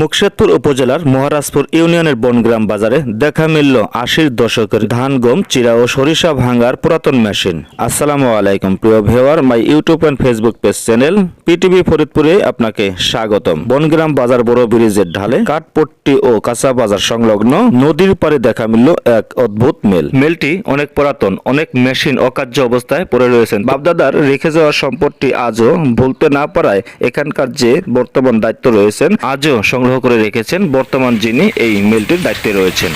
মুকশেদপুর উপজেলার মহারাজপুর ইউনিয়নের বনগ্রাম বাজারে দেখা মিলল আশির দশকের ধান, গম, চিরা ও সরিষা ভাঙার পুরাতন মেশিন। আসসালামু আলাইকুম প্রিয় viewer my YouTube and Facebook page channel PTV ফরিদপুরে আপনাকে স্বাগতম। বনগ্রাম বাজার বড় ব্রিজের ঢালে কাঠপট্টি ও কাঁচা বাজার সংলগ্ন নদীর পারে দেখা মিলল এক অদ্ভুত মেল। মেলটি অনেক পুরাতন, অনেক মেশিন অকার্য অবস্থায় পড়ে রয়েছেন। বাপদাদার রেখে যাওয়া সম্পত্তি আজও ভুলতে না পারায় এখানকার যে বর্তমান দায়িত্ব রয়েছেন, আজও সংগ্রহ করে রেখেছেন বর্তমান যিনি এই মিলটির দায়িত্বে রয়েছেন।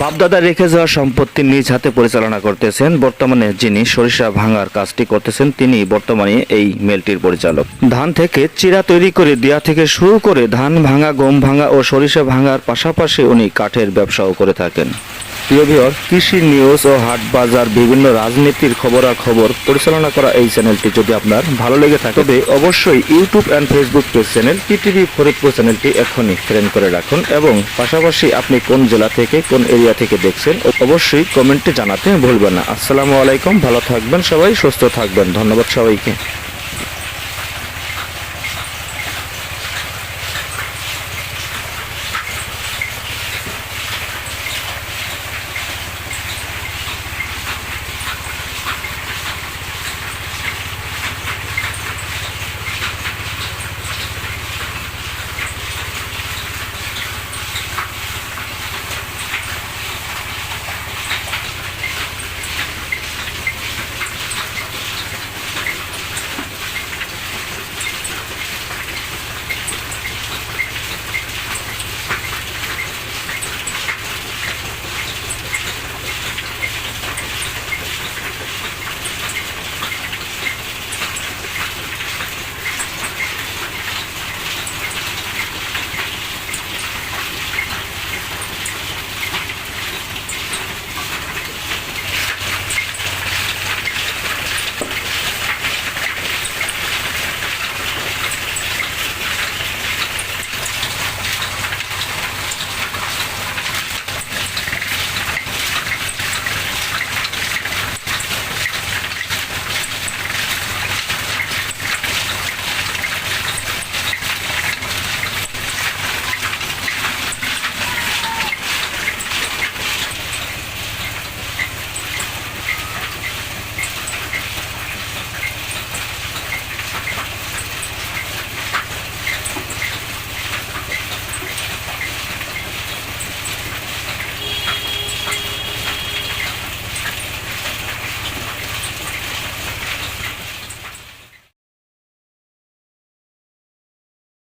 বাপদাদা রেখে যাওয়া সম্পত্তি নিজ হাতে পরিচালনা করতেছেন। বর্তমানে যিনি সরিষা ভাঙার কাজটি করতেছেন, তিনি বর্তমানে এই মেলটির পরিচালক। ধান থেকে চিরা তৈরি করে দেয়া থেকে শুরু করে ধান ভাঙা, গম ভাঙা ও সরিষা ভাঙার পাশাপাশি উনি কাঠের ব্যবসাও করে থাকেন। প্রিয় ভিউয়ার, কৃষি নিউজ ও হাট বাজার বিভিন্ন রাজনীতির খবরাখবর পরিচালনা করা এই চ্যানেলটি যদি আপনার ভালো লেগে থাকে তবে অবশ্যই YouTube and Facebook page channel TTV Faridpur চ্যানেলটি এখনই ফ্রেন্ড করে রাখুন এবং পাশাপাশি আপনি কোন জেলা থেকে কোন এরিয়া থেকে দেখছেন অবশ্যই কমেন্টে জানাতে ভুলবেন না। আসসালামু আলাইকুম ভালো থাকবেন সবাই সুস্থ থাকবেন। ধন্যবাদ সবাইকে।